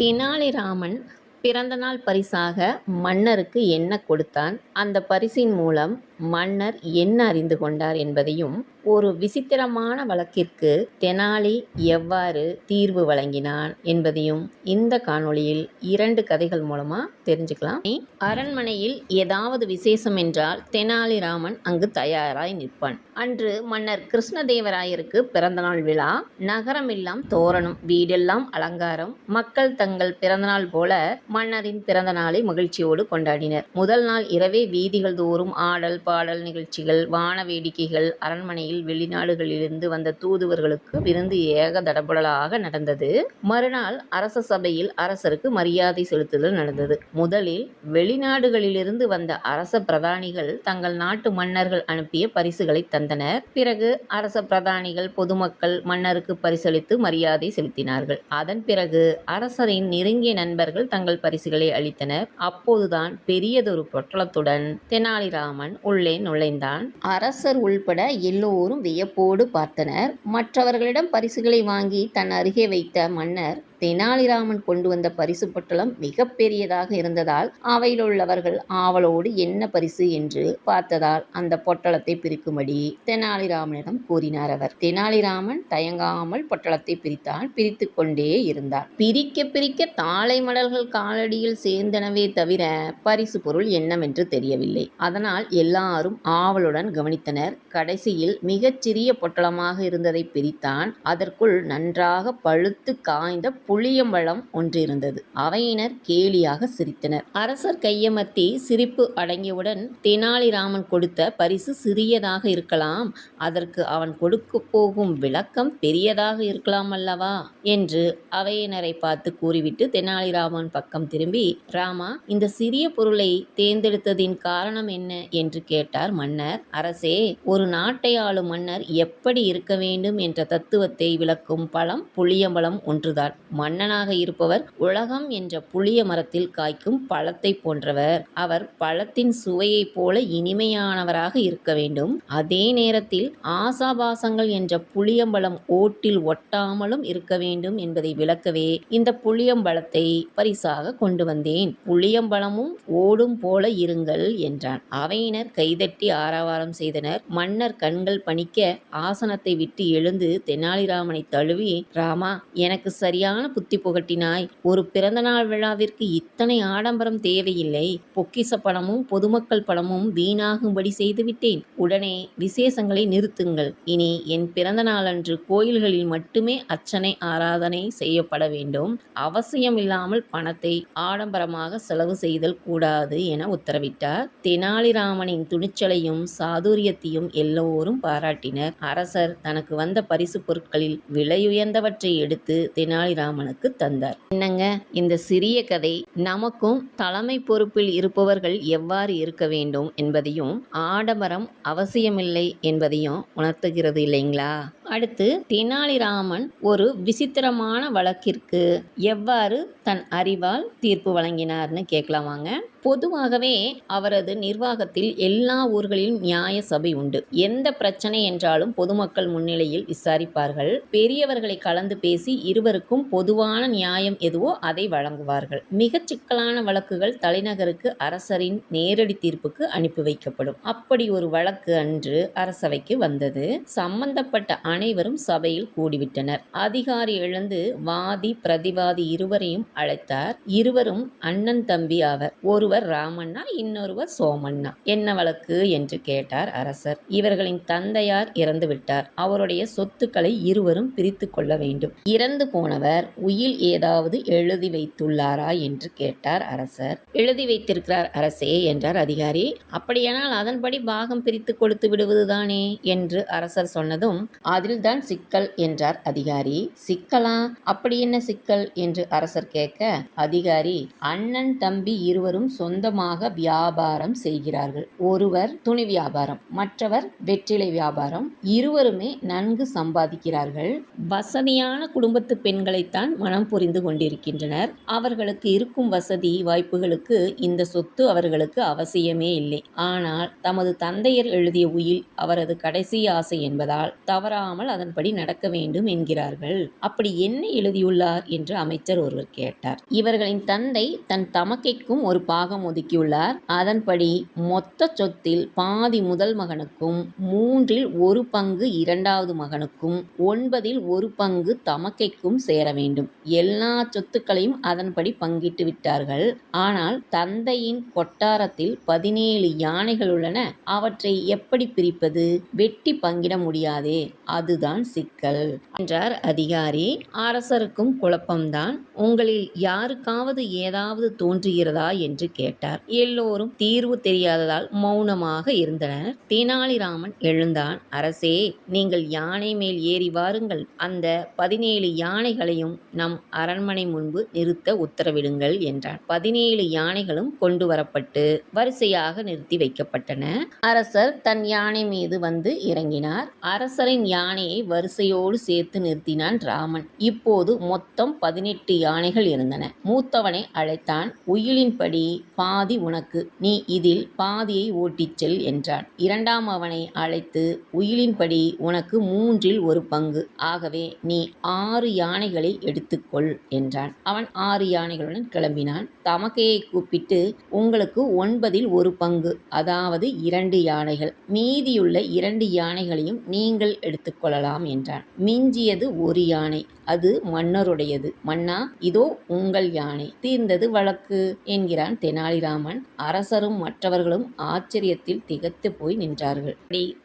தெனாலிராமன் பிறந்தநாள் பரிசாக மன்னருக்கு என்ன கொடுத்தான்? அந்த பரிசின் மூலம் மன்னர் என்ன அறிந்து கொண்டார் என்பதையும் ஒரு விசித்திரமான வழக்கிற்கு தெனாலி எவ்வாறு தீர்வு வழங்கினான் என்பதையும் இந்த காணொளியில் இரண்டு கதைகள் மூலமா தெரிஞ்சுக்கலாம். அரண்மனையில் ஏதாவது விசேஷம் என்றால் தெனாலிராமன் அங்கு தயாராய் நிற்பான். அன்று மன்னர் கிருஷ்ணதேவராயருக்கு பிறந்தநாள் விழா. நகரமெல்லாம் தோரணம் வீடெல்லாம் அலங்காரம். மக்கள் தங்கள் பிறந்தநாள் போல மன்னரின் பிறந்த நாளை மகிழ்ச்சியோடு கொண்டாடினர். முதல் நாள் இரவே வீதிகள் தோறும் ஆடல் பாடல் நிகழ்ச்சிகள் வான வேடிக்கைகள் அரண்மனையில் வெளிநாடுகளிலிருந்து வந்த தூதுவர்களுக்கு விருந்து ஏக தடபுடலாக நடந்தது. மறுநாள் அரச சபையில் அரசருக்கு மரியாதை செலுத்துதல் நடந்தது. முதலில் வெளிநாடுகளிலிருந்து வந்த அரச பிரதானிகள் தங்கள் நாட்டு மன்னர்கள் அனுப்பிய பரிசுகளை தந்தனர். பிறகு அரச பிரதானிகள் பொதுமக்கள் மன்னருக்கு பரிசளித்து மரியாதை செலுத்தினார்கள். அதன் பிறகு அரசரின் நெருங்கிய நண்பர்கள் தங்கள் பரிசுகளை அளித்தனர். அப்போதுதான் பெரியதொரு பொட்டலத்துடன் தெனாலிராமன் உள்ள நுழைந்தான். அரசர் உள்பட எல்லோரும் வியப்போடு பார்த்தனர். மற்றவர்களிடம் பரிசுகளை வாங்கி தன் அருகே வைத்த மன்னர் தெனாலிராமன் கொண்டு வந்த பரிசு பொட்டலம் மிக பெரியதாக இருந்ததால் அவையில் உள்ளவர்கள் ஆவலோடு என்ன பரிசு என்று பார்த்ததால் அந்த பொட்டலத்தை பிரிக்கும்படி தெனாலிராமனிடம் கூறினார் அவர். தெனாலிராமன் தயங்காமல் பொட்டலத்தை பிரித்தான் பிரித்து கொண்டே இருந்தார். பிரிக்க பிரிக்க தாளை மடல்கள் காலடியில் சேர்ந்தனவே தவிர பரிசு பொருள் என்னவென்று தெரியவில்லை. அதனால் எல்லாரும் ஆவலுடன் கவனித்தனர். கடைசியில் மிகச்சிறிய பொட்டலமாக இருந்ததை பிரித்தான். அதற்குள் நன்றாக பழுத்து காய்ந்த புளியம்பழம் ஒன்றிருந்தது. அவையினர் கேலியாக சிரித்தனர். அரசர் கையமர்த்தி சிரிப்பு அடங்கியவுடன் தெனாலிராமன் கொடுத்த பரிசு சிறியதாக இருக்கலாம். அதற்கு அவன் கொடுக்க போகும் விளக்கம் பெரியதாக இருக்கலாம் அல்லவா என்று அவையினரை பார்த்து கூறிவிட்டு தெனாலிராமன் பக்கம் திரும்பி ராமா இந்த சிறிய பொருளை தேர்ந்தெடுத்ததின் காரணம் என்ன என்று கேட்டார் மன்னர். அரசே ஒரு நாட்டை ஆளும் மன்னர் எப்படி இருக்க வேண்டும் என்ற தத்துவத்தை விளக்கும் பழம் புளியம்பழம் ஒன்றுதான். மன்னனாக இருப்பவர் உலகம் என்ற புளிய மரத்தில் காய்க்கும் பழத்தை போன்றவர். அவர் பழத்தின் சுவையைப் போல இனிமையானவராக இருக்க வேண்டும். அதே நேரத்தில் ஆசாபாசங்கள் என்ற புளியம்பழம் ஓட்டில் ஒட்டாமலும் இருக்க வேண்டும் என்பதை விளக்கவே இந்த புளியம்பழத்தை பரிசாக கொண்டு வந்தேன். புளியம்பழமும் ஓடும் போல இருங்கள் என்றான். அவையினர் கைதட்டி ஆரவாரம் செய்தனர். மன்னர் கண்கள் பணிக்க ஆசனத்தை விட்டு எழுந்து தெனாலிராமனை தழுவி ராமா எனக்கு சரியான புத்தி புகட்டினாய். ஒரு பிறந்தநாள் விழாவிற்கு இத்தனை ஆடம்பரம் தேவையில்லை. பொக்கிச பணமும் பொதுமக்கள் பணமும் வீணாகும்படி செய்துவிட்டேன் உடனே விசேஷங்களை நிறுத்துங்கள். இனி என் பிறந்த நாளன்று கோயில்களில் மட்டுமே அர்ச்சனை ஆராதனை செய்யப்பட வேண்டும். அவசியமில்லாமல் பணத்தை ஆடம்பரமாக செலவு செய்தல் கூடாது என உத்தரவிட்டார். தெனாலிராமனின் துணிச்சலையும் சாதுரியத்தையும் எல்லோரும் பாராட்டினர். அரசர் தனக்கு வந்த பரிசு பொருட்களில் விலையுயர்ந்தவற்றை எடுத்து தெனாலிராமன் அவனுக்கு தந்தார். என்னங்க? இந்த சிறிய கதை நமக்கும் தலைமை பொறுப்பில் இருப்பவர்கள் எவ்வாறு இருக்க வேண்டும் என்பதையும் ஆடம்பரம் அவசியமில்லை என்பதையும் உணர்த்துகிறது இல்லைங்களா? அடுத்து தெனாலிராமன் ஒரு விசித்திரமான வழக்கிற்கு எவ்வாறு தன் அறிவால் தீர்ப்பு வழங்கினார்னு கேட்கலாமாங்க பொதுவாகவே அவரது நிர்வாகத்தில் எல்லா ஊர்களிலும் நியாய சபை உண்டு. எந்த பிரச்சனை என்றாலும் பொதுமக்கள் முன்னிலையில் விசாரிப்பார்கள். பெரியவர்களை கலந்து பேசி இருவருக்கும் பொது பொதுவான நியாயம் எதுவோ அதை வழங்குவார்கள். மிகச் சிக்கலான வழக்குகள் தலைநகருக்கு அரசரின் நேரடி தீர்ப்புக்கு அனுப்பி வைக்கப்படும். அப்படி ஒரு வழக்கு அன்று அரசவைக்கு வந்தது. சம்பந்தப்பட்ட அனைவரும் சபையில் கூடிவிட்டனர். அதிகாரி எழுந்து வாதி பிரதிவாதி இருவரையும் அழைத்தார். இருவரும் அண்ணன் தம்பி ஆவர். ஒருவர் ராமண்ணா இன்னொருவர் சோமண்ணா. என்ன வழக்கு என்று கேட்டார் அரசர். இவர்களின் தந்தையார் இறந்து விட்டார் அவருடைய சொத்துக்களை இருவரும் பிரித்து கொள்ள வேண்டும். இறந்து போனவர் உயில் ஏதாவது எழுதி வைத்துள்ளாரா என்று கேட்டார் அரசர். எழுதி வைத்திருக்கிறார் அரசே என்றார் அதிகாரி. அப்படியானால் அதன்படி பாகம் பிரித்து கொடுத்து விடுவதுதானே என்று அரசர் சொன்னதும் அதில்தான் சிக்கல் என்றார் அதிகாரி. சிக்கலா? அப்படி என்ன சிக்கல் என்று அரசர் கேட்க அதிகாரி அண்ணன் தம்பி இருவரும் சொந்தமாக வியாபாரம் செய்கிறார்கள். ஒருவர் துணி வியாபாரம் மற்றவர் வெற்றிலை வியாபாரம். இருவருமே நன்கு சம்பாதிக்கிறார்கள். வசதியான குடும்பத்து பெண்களைத்தான் அவளைத்தான் மனம் புரிந்து கொண்டிருக்கின்றனர். அவர்களுக்கு இருக்கும் வசதி வாய்ப்புகளுக்கு இந்த சொத்து அவர்களுக்கு அவசியமே இல்லை. ஆனால் தமது தந்தையர் எழுதிய உயில் அவரது கடைசி ஆசை என்பதால் தவறாமல் அதன்படி நடக்க வேண்டும் என்கிறார்கள். அப்படி என்ன எழுதியுள்ளார் என்று அமைச்சர் ஒருவர் கேட்டார். இவர்களின் தந்தை தன் தமக்கைக்கும் ஒரு பாகம் ஒதுக்கியுள்ளார். அதன்படி மொத்த சொத்தில் பாதி முதல் மகனுக்கும் மூன்றில் ஒரு பங்கு இரண்டாவது மகனுக்கும் ஒன்பதில் ஒரு பங்கு தமக்கைக்கும் சேர வேண்டும். எல்லா சொத்துக்களையும் அதன்படி பங்கிட்டு விட்டார்கள். ஆனால் தந்தையின் கொட்டாரத்தில் பதினேழு யானைகள் உள்ளன. அவற்றை எப்படி பிரிப்பது? வெட்டி பங்கிட முடியாதே. அதுதான் சிக்கல் என்றார் அதிகாரி. அரசருக்கும் குழப்பம்தான். உங்களில் யாருக்காவது ஏதாவது தோன்றுகிறதா? என்று கேட்டார். எல்லோரும் தீர்வு தெரியாததால் மௌனமாக இருந்தனர். தெனாலிராமன் எழுந்தான். அரசே நீங்கள் யானை மேல் ஏறி வாருங்கள். அந்த பதினேழு யானைகளையும் நம் அரண்மனை முன்பு நிறுத்த உத்தரவிடுங்கள் என்றான். பதினேழு யானைகளும் கொண்டு வரப்பட்டு வரிசையாக நிறுத்தி வைக்கப்பட்டன. அரசர் தன் யானை மீது வந்து இறங்கினார். அரசரின் யானையை வரிசையோடு சேர்த்து நிறுத்தினான் ராமன். இப்போது மொத்தம் பதினெட்டு யானைகள் இருந்தன. மூத்தவனை அழைத்தான். உயிலின்படி பாதி உனக்கு. நீ இதில் பாதியை ஓட்டிச் செல் என்றான். இரண்டாம் அவனை அழைத்து உயிலின்படி உனக்கு மூன்றில் ஒரு பங்கு. ஆகவே நீ ஆறு யானைகளை எடுத்துக்கொள் என்றான். அவன் ஆறு யானைகளுடன் கிளம்பினான். தமக்கையை கூப்பிட்டு உங்களுக்கு ஒன்பதில் ஒரு பங்கு அதாவது இரண்டு யானைகள். மீதியுள்ள இரண்டு யானைகளையும் நீங்கள் எடுத்துக்கொள்ளலாம் என்றான். மிஞ்சியது ஒரு யானை. அது மன்னருடையது. மன்னா இதோ உங்கள் யானை. தீர்ந்தது வழக்கு என்கிறான் தெனாலிராமன். அரசரும் மற்றவர்களும் ஆச்சரியத்தில் திகைத்து போய் நின்றார்கள்.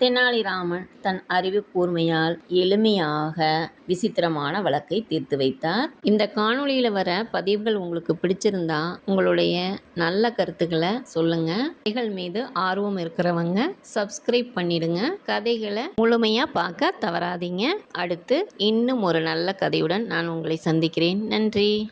தெனாலிராமன் தன் அறிவு கூர்மையால் எளிமையாக விசித்திரமான வழக்கை தீர்த்து வைத்தார். இந்த காணொளியில வர பதிவுகள் உங்களுக்கு பிடிச்சிருந்தா உங்களுடைய நல்ல கருத்துக்களை சொல்லுங்க. கதைகள் மீது ஆர்வம் இருக்கிறவங்க சப்ஸ்கிரைப் பண்ணிடுங்க. கதைகளை முழுமையா பார்க்க தவறாதீங்க. அடுத்து இன்னும் ஒரு நல்ல கதை கதையுடன் நான் உங்களை சந்திக்கிறேன். நன்றி.